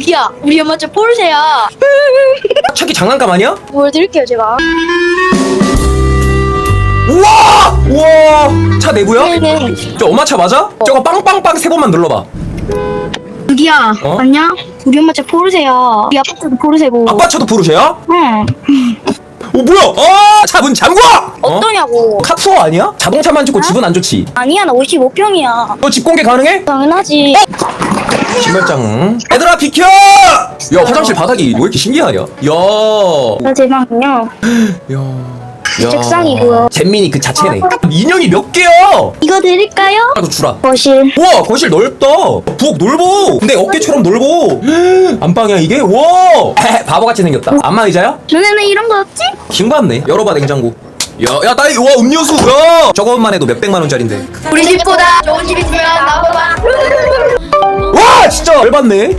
이기야 우리 엄마 저 포르쉐야 차키 장난감 아니야? 보여드릴게요 제가 우와! 우와! 차 내부야? 네네 저 엄마 차 맞아? 저거 빵빵빵 세 번만 눌러봐. 이기야 어? 맞냐? 우리 엄마 저 포르쉐야 우리 아빠도 포르쉐고 아빠 차도 포르쉐야? 응어 뭐야? 아! 차 문 잠궈! 어? 어떠냐고 카투어 아니야? 자동차만 좋고 집은 안 좋지. 아니야 나 55평이야 너 집 공개 가능해? 당연하지 신발장. 얘들아 비켜! 야 화장실 바닥이 왜 이렇게 신기하냐? 야. 나 대박이요 야. 책상이고요. 잼민이 그 자체네. 인형이 몇 개야? 이거 드릴까요? 나도 주라. 거실 우와 거실 넓다. 부엌 넓어. 근데 어깨처럼 넓어. 안방이야 이게? 와. 바보같이 생겼다. 안마 의자야? 너네는 이런 거 없지? 킹받네. 열어봐 냉장고. 야, 야, 나이, 와, 음료수, 야! 저것만 해도 몇백만 원짜린데. 우리 집보다 좋은 집 있으면 나와봐 와, 진짜! 열받네.